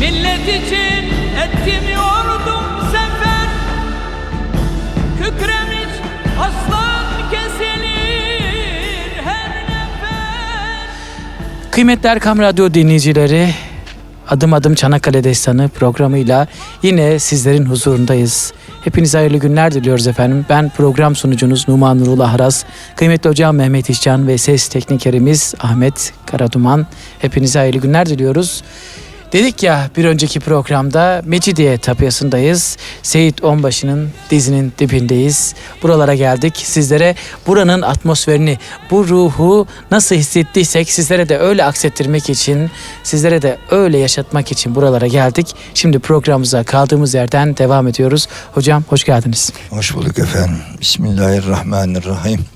Millet için ettim yordum sefer Kükremiş aslan kesilir her nefer Kıymetli Erkam Radyo dinleyicileri, Adım Adım Çanakkale Destanı programıyla yine sizlerin huzurundayız. Hepinize hayırlı günler diliyoruz efendim. Ben program sunucunuz Numan Nurullah Aras, kıymetli hocam Mehmet İşcan ve ses teknikerimiz Ahmet Karaduman. Hepinize hayırlı günler diliyoruz. Dedik ya bir önceki programda Mecidiye tapyasındayız. Seyit Onbaşı'nın dizinin dibindeyiz. Buralara geldik. Sizlere buranın atmosferini, bu ruhu nasıl hissettiysek sizlere de öyle aksettirmek için, sizlere de öyle yaşatmak için buralara geldik. Şimdi programımıza kaldığımız yerden devam ediyoruz. Hocam hoş geldiniz. Hoş bulduk efendim. Bismillahirrahmanirrahim.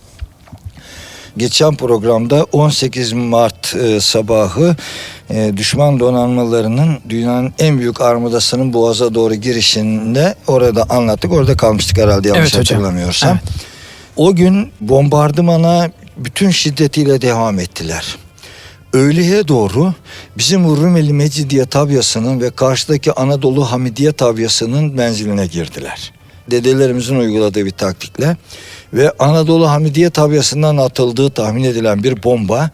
Geçen programda 18 Mart e, sabahı e, düşman donanmalarının dünyanın en büyük armadasının Boğaz'a doğru girişinde orada anlattık. Orada kalmıştık herhalde yanlış Evet hocam. hatırlamıyorsam. Evet. O gün bombardımana bütün şiddetiyle devam ettiler. Öğleye doğru bizim Rumeli Mecidiye tabyasının ve karşıdaki Anadolu Hamidiye tabyasının menziline girdiler. Dedelerimizin uyguladığı bir taktikle ve Anadolu Hamidiye tabyasından atıldığı tahmin edilen bir bomba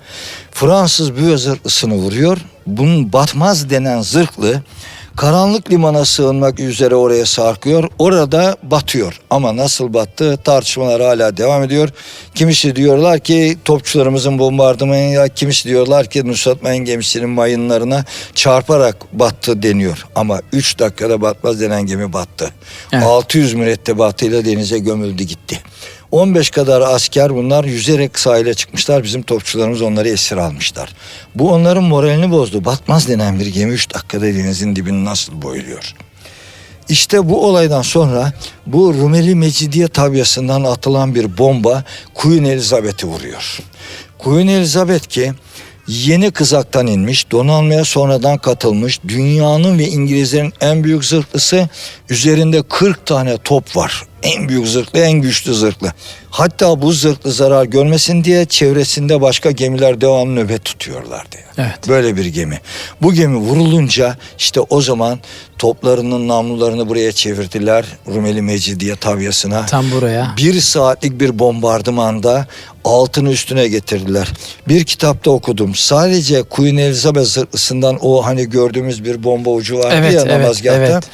Fransız büyü zırhlısını vuruyor. Bunun batmaz denen zırhlı karanlık limana sığınmak üzere oraya sarkıyor. Orada batıyor. Ama nasıl battı tartışmalar hala devam ediyor. Kimisi diyorlar ki topçularımızın bombardımanıyla kimisi diyorlar ki Nusrat Mayın gemisinin mayınlarına çarparak battı deniyor. Ama 3 dakikada batmaz denen gemi battı. Evet. 600 mürettebatıyla denize gömüldü gitti. 15 kadar asker bunlar yüzerek sahile çıkmışlar. Bizim topçularımız onları esir almışlar. Bu onların moralini bozdu. Batmaz denen bir gemi 3 dakikada denizin dibini nasıl boyluyor? İşte bu olaydan sonra bu Rumeli Mecidiye tabyasından atılan bir bomba Queen Elizabeth'i vuruyor. Queen Elizabeth ki yeni kızaktan inmiş, donanmaya sonradan katılmış, dünyanın ve İngilizlerin en büyük zırhlısı üzerinde 40 tane top var. En büyük zırhlı, en güçlü zırhlı. Hatta bu zırhlı zarar görmesin diye çevresinde başka gemiler devamlı nöbet tutuyorlardı. Evet. Böyle bir gemi. Bu gemi vurulunca işte o zaman toplarının namlularını buraya çevirdiler. Rumeli Mecidiye tavyasına. Tam buraya. Bir saatlik bir bombardımanda altını üstüne getirdiler. Bir kitapta okudum. Sadece Queen Elizabeth zırhlısından o hani gördüğümüz bir bomba ucu vardı Evet, ya evet, namazgahta. evet.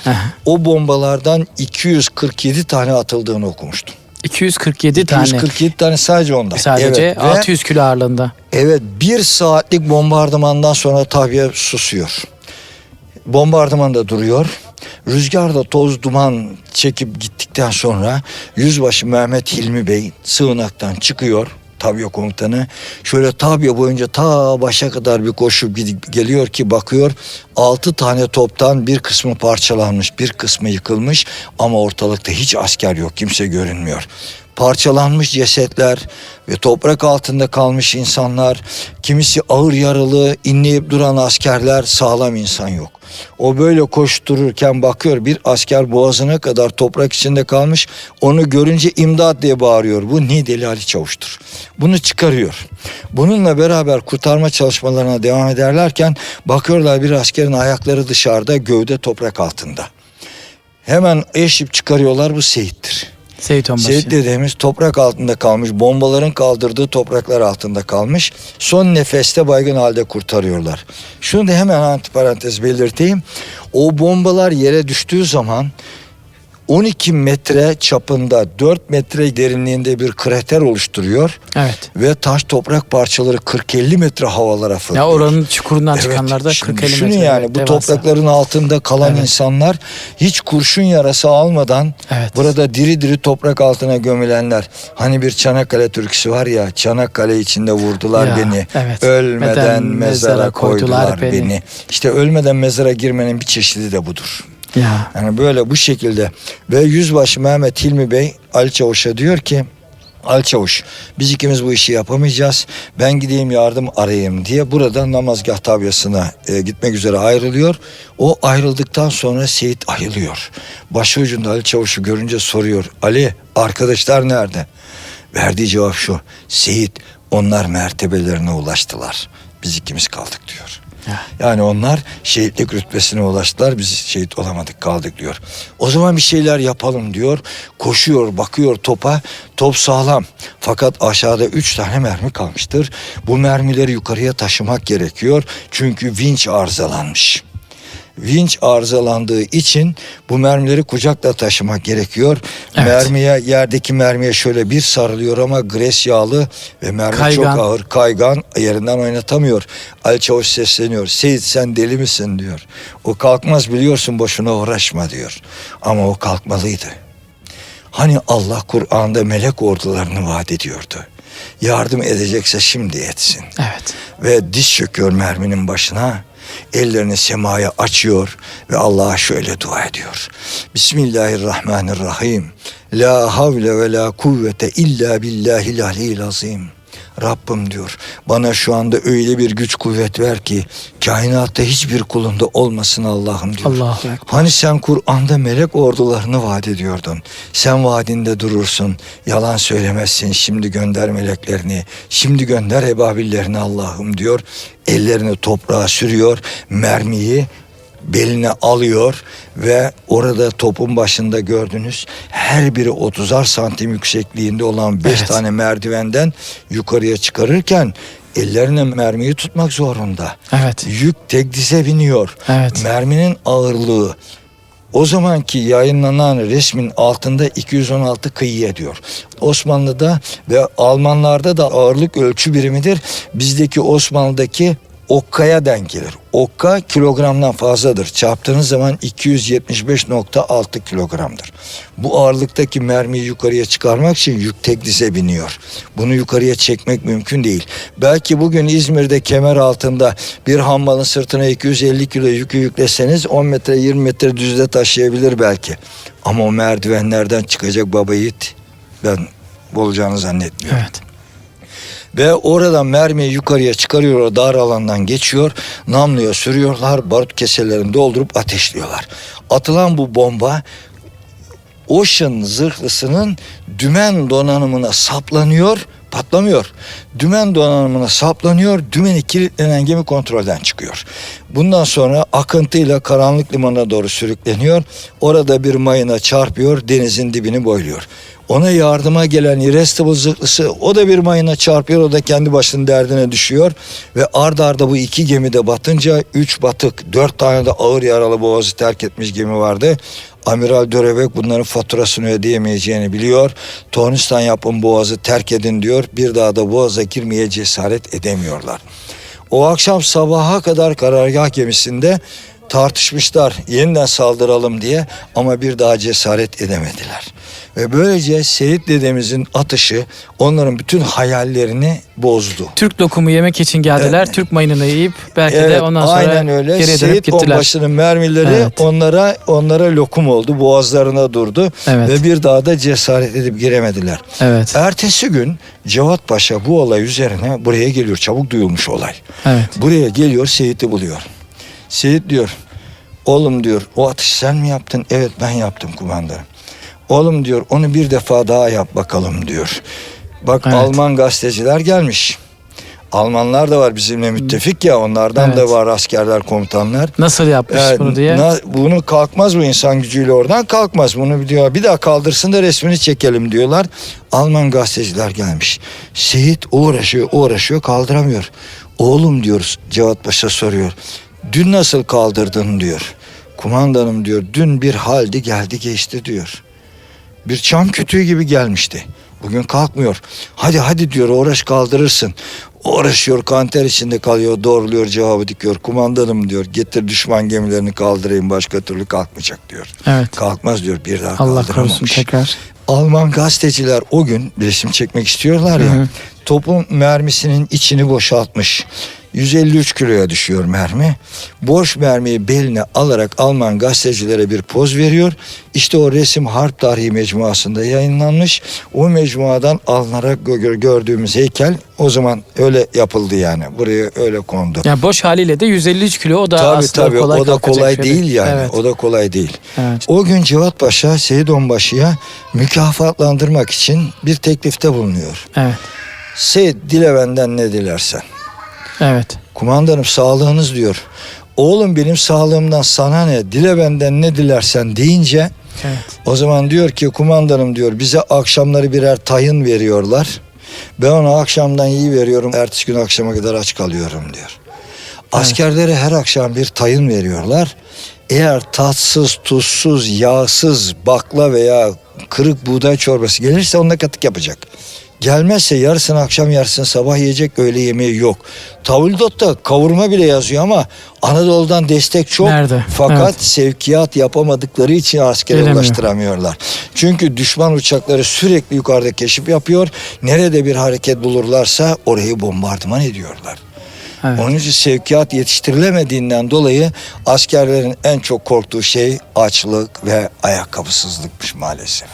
O bombalardan 247 tane atıldığını okumuştum. 247 tane 247 tane sadece ondan. sadece Evet, ve- 600 kilo ağırlığında. Evet bir saatlik bombardımandan sonra tabiye susuyor. Bombardıman da duruyor. Rüzgar da toz duman çekip gittikten sonra Yüzbaşı Mehmet Hilmi Bey sığınaktan çıkıyor. Tabiye komutanı. Şöyle tabiye boyunca ta başa kadar bir koşup gidip geliyor ki bakıyor altı tane toptan bir kısmı parçalanmış bir kısmı yıkılmış ama ortalıkta hiç asker yok kimse görünmüyor parçalanmış cesetler ve toprak altında kalmış insanlar, kimisi ağır yaralı, inleyip duran askerler, sağlam insan yok. O böyle koştururken bakıyor bir asker boğazına kadar toprak içinde kalmış. Onu görünce imdat diye bağırıyor. Bu Nideli Ali Çavuş'tur. Bunu çıkarıyor. Bununla beraber kurtarma çalışmalarına devam ederlerken bakıyorlar bir askerin ayakları dışarıda, gövde toprak altında. Hemen eşip çıkarıyorlar bu Seyit'tir. Seyit Onbaşı. Seyit dediğimiz toprak altında kalmış, bombaların kaldırdığı topraklar altında kalmış. Son nefeste baygın halde kurtarıyorlar. Şunu da hemen antiparantez belirteyim. O bombalar yere düştüğü zaman 12 metre çapında 4 metre derinliğinde bir krater oluşturuyor. Evet. Ve taş toprak parçaları 40-50 metre havalara fırlıyor. Ya oranın çukurundan Evet, çıkanlar da şimdi 40-50 düşünün metre. yani Evet, bu devasa. toprakların altında kalan Evet. insanlar hiç kurşun yarası almadan Evet. burada diri diri toprak altına gömülenler. Hani bir Çanakkale türküsü var ya Çanakkale içinde vurdular Ya, beni. evet. Ölmeden Meden mezara koydular, beni. beni. İşte ölmeden mezara girmenin bir çeşidi de budur. Ya. Yani böyle bu şekilde ve Yüzbaşı Mehmet Hilmi Bey Ali Çavuş'a diyor ki Ali Çavuş biz ikimiz bu işi yapamayacağız. Ben gideyim yardım arayayım diye buradan namazgah tabyasına e, gitmek üzere ayrılıyor. O ayrıldıktan sonra Seyit ayılıyor. Başucunda Ali Çavuş'u görünce soruyor. Ali arkadaşlar nerede? Verdiği cevap şu. Seyit onlar mertebelerine ulaştılar. Biz ikimiz kaldık diyor. Ya. Yani onlar şehitlik rütbesine ulaştılar. Biz şehit olamadık kaldık diyor. O zaman bir şeyler yapalım diyor. Koşuyor bakıyor topa. Top sağlam. Fakat aşağıda üç tane mermi kalmıştır. Bu mermileri yukarıya taşımak gerekiyor. Çünkü vinç arızalanmış vinç arızalandığı için bu mermileri kucakla taşımak gerekiyor. Evet. Mermiye yerdeki mermiye şöyle bir sarılıyor ama gres yağlı ve mermi Kaygan. çok ağır kaygan yerinden oynatamıyor. Ali Çavuş sesleniyor. Seyit sen deli misin diyor. O kalkmaz biliyorsun boşuna uğraşma diyor. Ama o kalkmalıydı. Hani Allah Kur'an'da melek ordularını vaat ediyordu. Yardım edecekse şimdi etsin Evet. ve diz çöküyor merminin başına. Ellerini semaya açıyor ve Allah'a şöyle dua ediyor. Bismillahirrahmanirrahim. La havle ve la kuvvete illa billahil aliyyil azim. Rabbim diyor bana şu anda öyle bir güç kuvvet ver ki kainatta hiçbir kulunda olmasın Allah'ım diyor. Ekber. Hani sen Kur'an'da melek ordularını vaat ediyordun. Sen vaadinde durursun. Yalan söylemezsin. Şimdi gönder meleklerini. Şimdi gönder ebabillerini Allah'ım diyor. Ellerini toprağa sürüyor. Mermiyi beline alıyor ve orada topun başında gördünüz her biri 30'ar santim yüksekliğinde olan 5 Evet. tane merdivenden yukarıya çıkarırken ellerine mermiyi tutmak zorunda. Evet. Yük tek dize biniyor. Evet. Merminin ağırlığı o zamanki yayınlanan resmin altında 216 kıyı ediyor. Osmanlı'da ve Almanlarda da ağırlık ölçü birimidir. Bizdeki Osmanlı'daki okkaya denk gelir. Okka kilogramdan fazladır. Çarptığınız zaman 275.6 kilogramdır. Bu ağırlıktaki mermiyi yukarıya çıkarmak için yük tek dize biniyor. Bunu yukarıya çekmek mümkün değil. Belki bugün İzmir'de kemer altında bir hammalın sırtına 250 kilo yükü yükleseniz 10 metre 20 metre düzde taşıyabilir belki. Ama o merdivenlerden çıkacak baba yiğit ben olacağını zannetmiyorum. Evet. Ve oradan mermiyi yukarıya çıkarıyor o dar alandan geçiyor. Namluya sürüyorlar barut keselerini doldurup ateşliyorlar. Atılan bu bomba Ocean zırhlısının dümen donanımına saplanıyor patlamıyor. Dümen donanımına saplanıyor. Dümeni kilitlenen gemi kontrolden çıkıyor. Bundan sonra akıntıyla karanlık limana doğru sürükleniyor. Orada bir mayına çarpıyor. Denizin dibini boyluyor. Ona yardıma gelen Irresistible zırhlısı o da bir mayına çarpıyor. O da kendi başının derdine düşüyor. Ve ard arda bu iki gemi de batınca üç batık, dört tane de ağır yaralı boğazı terk etmiş gemi vardı. Amiral Dörebek bunların faturasını ödeyemeyeceğini biliyor. Tornistan yapın boğazı terk edin diyor. Bir daha da boğaza girmeye cesaret edemiyorlar. O akşam sabaha kadar karargah gemisinde tartışmışlar yeniden saldıralım diye ama bir daha cesaret edemediler. Ve böylece Seyit dedemizin atışı onların bütün hayallerini bozdu. Türk lokumu yemek için geldiler. Evet. Türk mayınını yiyip belki de ondan sonra aynen öyle. geriye Seyit gittiler. Onbaşı'nın mermileri Evet. onlara onlara lokum oldu. Boğazlarına durdu Evet. ve bir daha da cesaret edip giremediler. Evet. Ertesi gün Cevat Paşa bu olay üzerine buraya geliyor. Çabuk duyulmuş olay. Evet. Buraya geliyor Seyit'i buluyor. Seyit diyor oğlum diyor o atışı sen mi yaptın? Evet ben yaptım kumandanım. Oğlum diyor onu bir defa daha yap bakalım diyor. Bak Evet. Alman gazeteciler gelmiş. Almanlar da var bizimle müttefik ya onlardan Evet. da var askerler komutanlar. Nasıl yapmış Evet, bunu diye. na- bunu kalkmaz bu insan gücüyle oradan kalkmaz. Bunu diyor bir daha kaldırsın da resmini çekelim diyorlar. Alman gazeteciler gelmiş. Seyit uğraşıyor uğraşıyor kaldıramıyor. Oğlum diyoruz Cevat Paşa soruyor. Dün nasıl kaldırdın diyor. Kumandanım diyor dün bir haldi geldi geçti diyor. Bir çam kütüğü gibi gelmişti. Bugün kalkmıyor. Hadi hadi diyor uğraş kaldırırsın. Uğraşıyor kanter içinde kalıyor doğruluyor cevabı dikiyor. Kumandanım diyor getir düşman gemilerini kaldırayım başka türlü kalkmayacak diyor. Evet. Kalkmaz diyor bir daha Allah korusun tekrar. Alman gazeteciler o gün resim çekmek istiyorlar ya. Hı hı. Topun mermisinin içini boşaltmış. 153 kiloya düşüyor mermi. Boş mermiyi beline alarak Alman gazetecilere bir poz veriyor. İşte o resim Harp Tarihi Mecmuası'nda yayınlanmış. O mecmuadan alınarak gö- gördüğümüz heykel o zaman öyle yapıldı yani. Buraya öyle kondu. Yani boş haliyle de 153 kilo o da Tabii aslında tabii kolay o da kolay şey değil yani. Evet. O da kolay değil. Evet. O gün Cevat Paşa Seyit Onbaşı'ya mükafatlandırmak için bir teklifte bulunuyor. Evet. Seyit dile benden ne dilersen. Evet. Kumandanım sağlığınız diyor. Oğlum benim sağlığımdan sana ne? Dile benden ne dilersen deyince Evet. o zaman diyor ki kumandanım diyor bize akşamları birer tayın veriyorlar. Ben ona akşamdan iyi veriyorum. Ertesi gün akşama kadar aç kalıyorum diyor. Askerlere her akşam bir tayın veriyorlar. Eğer tatsız, tuzsuz, yağsız bakla veya kırık buğday çorbası gelirse onunla katık yapacak. Gelmezse yarısını akşam yarısını sabah yiyecek öğle yemeği yok. Tavuldotta kavurma bile yazıyor ama Anadolu'dan destek çok. Nerede? Fakat Evet. sevkiyat yapamadıkları için askere Gelemiyor. ulaştıramıyorlar. Çünkü düşman uçakları sürekli yukarıda keşif yapıyor. Nerede bir hareket bulurlarsa orayı bombardıman ediyorlar. Evet. Onun için sevkiyat yetiştirilemediğinden dolayı askerlerin en çok korktuğu şey açlık ve ayakkabısızlıkmış maalesef.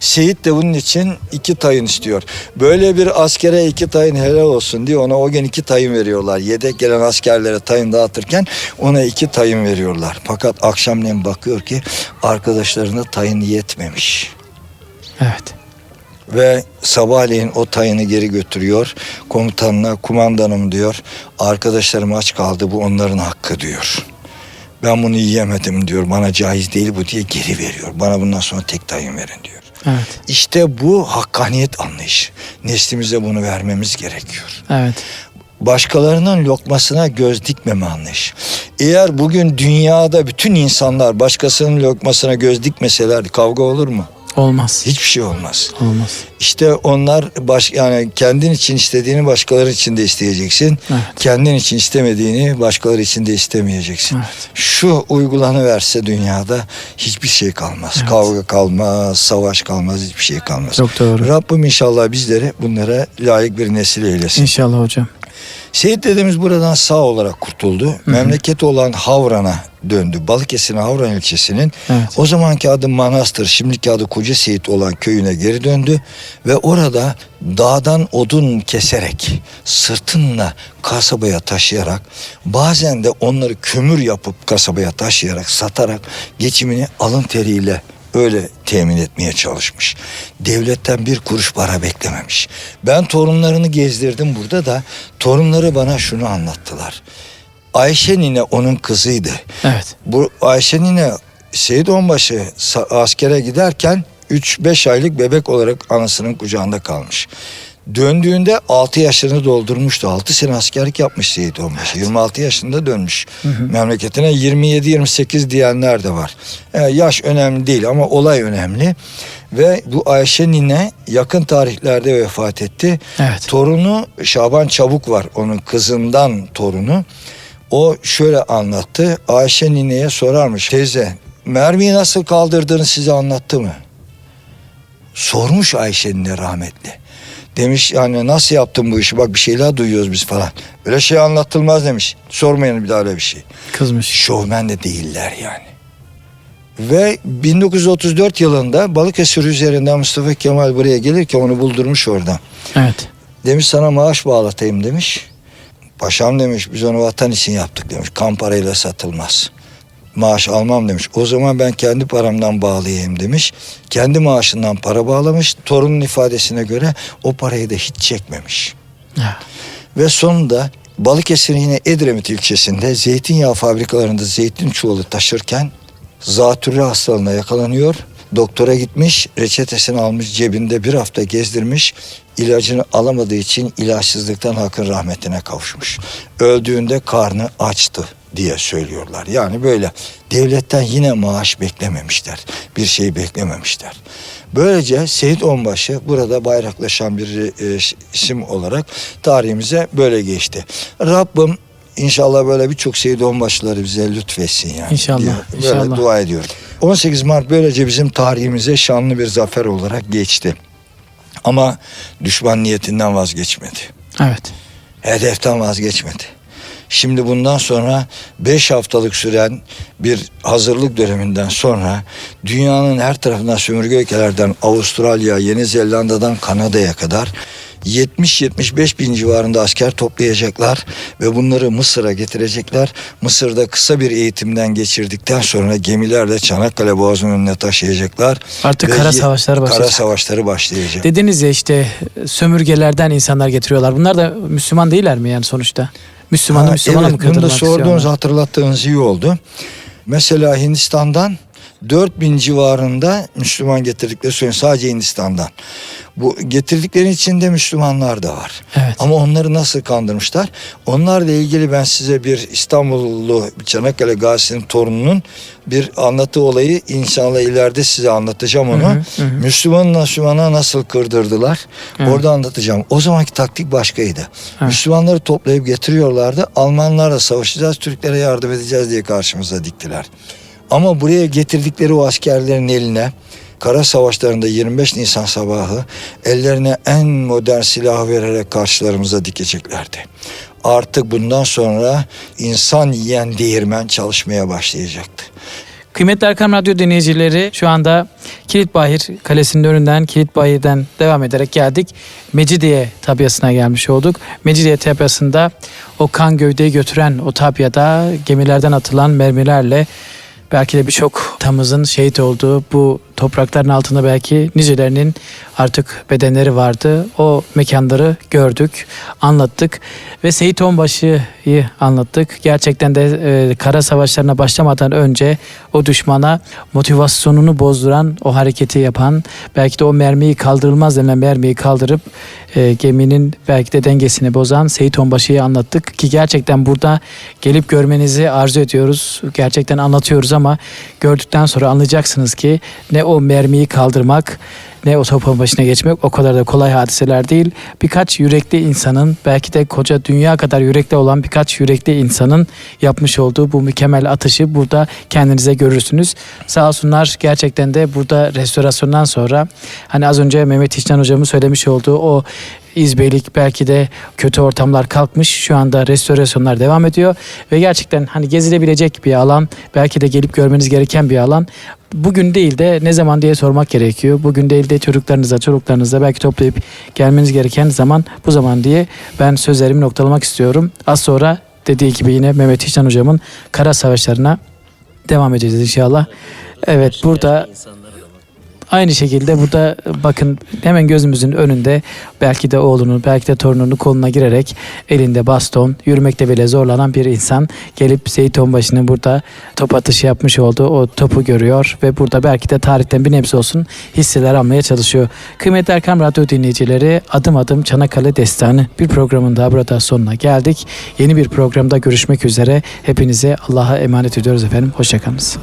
Seyit de bunun için iki tayın istiyor. Böyle bir askere iki tayın helal olsun diye ona o gün iki tayın veriyorlar. Yedek gelen askerlere tayın dağıtırken ona iki tayın veriyorlar. Fakat akşamleyin bakıyor ki arkadaşlarına tayın yetmemiş. Evet. Ve sabahleyin o tayını geri götürüyor. Komutanına kumandanım diyor. Arkadaşlarım aç kaldı bu onların hakkı diyor. Ben bunu yiyemedim diyor. Bana caiz değil bu diye geri veriyor. Bana bundan sonra tek tayın verin diyor. Evet. İşte bu hakkaniyet anlayışı. Neslimize bunu vermemiz gerekiyor. Evet. Başkalarının lokmasına göz dikmeme anlayışı. Eğer bugün dünyada bütün insanlar başkasının lokmasına göz dikmeselerdi kavga olur mu? Olmaz. Hiçbir şey olmaz. Olmaz. İşte onlar baş yani kendin için istediğini başkaları için de isteyeceksin. Evet. Kendin için istemediğini başkaları için de istemeyeceksin. Evet. Şu uygulanıverse dünyada hiçbir şey kalmaz. Evet. Kavga kalmaz, savaş kalmaz, hiçbir şey kalmaz. Çok doğru. Rabbim inşallah bizleri bunlara layık bir nesil eylesin. İnşallah hocam. Seyit dedemiz buradan sağ olarak kurtuldu. Memleketi olan Havran'a döndü. Balıkesir'in Havran ilçesinin Evet. o zamanki adı Manastır, şimdiki adı Koca Seyit olan köyüne geri döndü ve orada dağdan odun keserek sırtınla kasabaya taşıyarak bazen de onları kömür yapıp kasabaya taşıyarak satarak geçimini alın teriyle öyle temin etmeye çalışmış. Devletten bir kuruş para beklememiş. Ben torunlarını gezdirdim burada da torunları bana şunu anlattılar. Ayşe nine onun kızıydı. Evet. Bu Ayşe nine Seyit Onbaşı askere giderken 3-5 aylık bebek olarak anasının kucağında kalmış. Döndüğünde 6 yaşını doldurmuştu. 6 sene askerlik yapmış Seyit Onbaşı. 26 yaşında dönmüş memleketine. 27-28 diyenler de var. E, yaş önemli değil ama olay önemli. Ve bu Ayşe nine yakın tarihlerde vefat etti. Evet. Torunu Şaban Çabuk var onun kızından torunu. O şöyle anlattı. Ayşe nineye sorarmış. Teyze mermiyi nasıl kaldırdığını size anlattı mı? Sormuş Ayşe nine rahmetli. Demiş yani nasıl yaptın bu işi bak bir şeyler duyuyoruz biz falan. Öyle şey anlatılmaz demiş. Sormayın bir daha öyle bir şey. Kızmış. Şovmen de değiller yani. Ve 1934 yılında Balıkesir üzerinden Mustafa Kemal buraya gelirken onu buldurmuş orada. Evet. Demiş sana maaş bağlatayım demiş. Paşam demiş biz onu vatan için yaptık demiş. Kan parayla satılmaz. Maaş almam demiş. O zaman ben kendi paramdan bağlayayım demiş. Kendi maaşından para bağlamış. Torunun ifadesine göre o parayı da hiç çekmemiş. Ya. Ve sonunda Balıkesir'in yine Edremit ilçesinde zeytinyağı fabrikalarında zeytin çuvalı taşırken zatürre hastalığına yakalanıyor. Doktora gitmiş, reçetesini almış, cebinde bir hafta gezdirmiş. ilacını alamadığı için ilaçsızlıktan hakkın rahmetine kavuşmuş. Öldüğünde karnı açtı diye söylüyorlar. Yani böyle devletten yine maaş beklememişler. Bir şey beklememişler. Böylece Seyit Onbaşı burada bayraklaşan bir e, isim olarak tarihimize böyle geçti. Rabbim İnşallah böyle birçok Seyit Onbaşıları bize lütfetsin yani. İnşallah, diye Böyle inşallah. dua ediyorum. 18 Mart böylece bizim tarihimize şanlı bir zafer olarak geçti. Ama düşman niyetinden vazgeçmedi. Evet. Hedeften vazgeçmedi. Şimdi bundan sonra 5 haftalık süren bir hazırlık döneminden sonra dünyanın her tarafından sömürge ülkelerden Avustralya, Yeni Zelanda'dan Kanada'ya kadar 70-75 bin civarında asker toplayacaklar ve bunları Mısır'a getirecekler. Mısır'da kısa bir eğitimden geçirdikten sonra gemilerle Çanakkale Boğazı'nın önüne taşıyacaklar. Artık Ve kara ye- savaşlar Kara başlayacak. savaşları başlayacak. Dediniz ya işte sömürgelerden insanlar getiriyorlar. Bunlar da Müslüman değiller mi yani sonuçta? Müslümanı Müslümana evet, mı bunu da kırdırmak sorduğunuz hatırlattığınız iyi oldu. Mesela Hindistan'dan 4000 civarında Müslüman getirdikleri söyleniyor. Sadece Hindistan'dan. Bu getirdiklerin içinde Müslümanlar da var. Evet. Ama onları nasıl kandırmışlar? Onlarla ilgili ben size bir İstanbullu Çanakkale Gazi'nin torununun bir anlatı olayı inşallah ileride size anlatacağım onu. Hı hı, hı hı. Müslüman Müslümana nasıl kırdırdılar? Evet. Orada anlatacağım. O zamanki taktik başkaydı. Evet. Müslümanları toplayıp getiriyorlardı. Almanlarla savaşacağız, Türklere yardım edeceğiz diye karşımıza diktiler. Ama buraya getirdikleri o askerlerin eline kara savaşlarında 25 Nisan sabahı ellerine en modern silah vererek karşılarımıza dikeceklerdi. Artık bundan sonra insan yiyen değirmen çalışmaya başlayacaktı. Kıymetli Erkam Radyo dinleyicileri şu anda Kilitbahir Kalesi'nin önünden Kilitbahir'den devam ederek geldik. Mecidiye tabyasına gelmiş olduk. Mecidiye tabyasında o kan gövdeyi götüren o tabyada gemilerden atılan mermilerle belki de birçok tamızın şehit olduğu bu toprakların altında belki nicelerinin artık bedenleri vardı. O mekanları gördük, anlattık ve Seyit Onbaşı'yı anlattık. Gerçekten de e, kara savaşlarına başlamadan önce o düşmana motivasyonunu bozduran, o hareketi yapan, belki de o mermiyi kaldırılmaz denen mermiyi kaldırıp e, geminin belki de dengesini bozan Seyit Onbaşı'yı anlattık ki gerçekten burada gelip görmenizi arzu ediyoruz. Gerçekten anlatıyoruz ama gördükten sonra anlayacaksınız ki ne o mermiyi kaldırmak ne o topun başına geçmek o kadar da kolay hadiseler değil. Birkaç yürekli insanın belki de koca dünya kadar yürekli olan birkaç yürekli insanın yapmış olduğu bu mükemmel atışı burada kendinize görürsünüz. Sağ olsunlar gerçekten de burada restorasyondan sonra hani az önce Mehmet İşcan hocamın söylemiş olduğu o İzbeylik belki de kötü ortamlar kalkmış. Şu anda restorasyonlar devam ediyor ve gerçekten hani gezilebilecek bir alan, belki de gelip görmeniz gereken bir alan. Bugün değil de ne zaman diye sormak gerekiyor. Bugün değil de çocuklarınıza, çocuklarınıza belki toplayıp gelmeniz gereken zaman bu zaman diye ben sözlerimi noktalamak istiyorum. Az sonra dediği gibi yine Mehmet İşcan hocamın kara savaşlarına devam edeceğiz inşallah. Evet burada Aynı şekilde burada bakın hemen gözümüzün önünde belki de oğlunu belki de torununu koluna girerek elinde baston yürümekte bile zorlanan bir insan gelip Seyit Onbaşı'nın burada top atışı yapmış olduğu o topu görüyor ve burada belki de tarihten bir nebze olsun hisseler almaya çalışıyor. Kıymetli Erkam Radyo dinleyicileri adım adım Çanakkale Destanı bir programın daha burada sonuna geldik. Yeni bir programda görüşmek üzere. Hepinize Allah'a emanet ediyoruz efendim. Hoşçakalınız.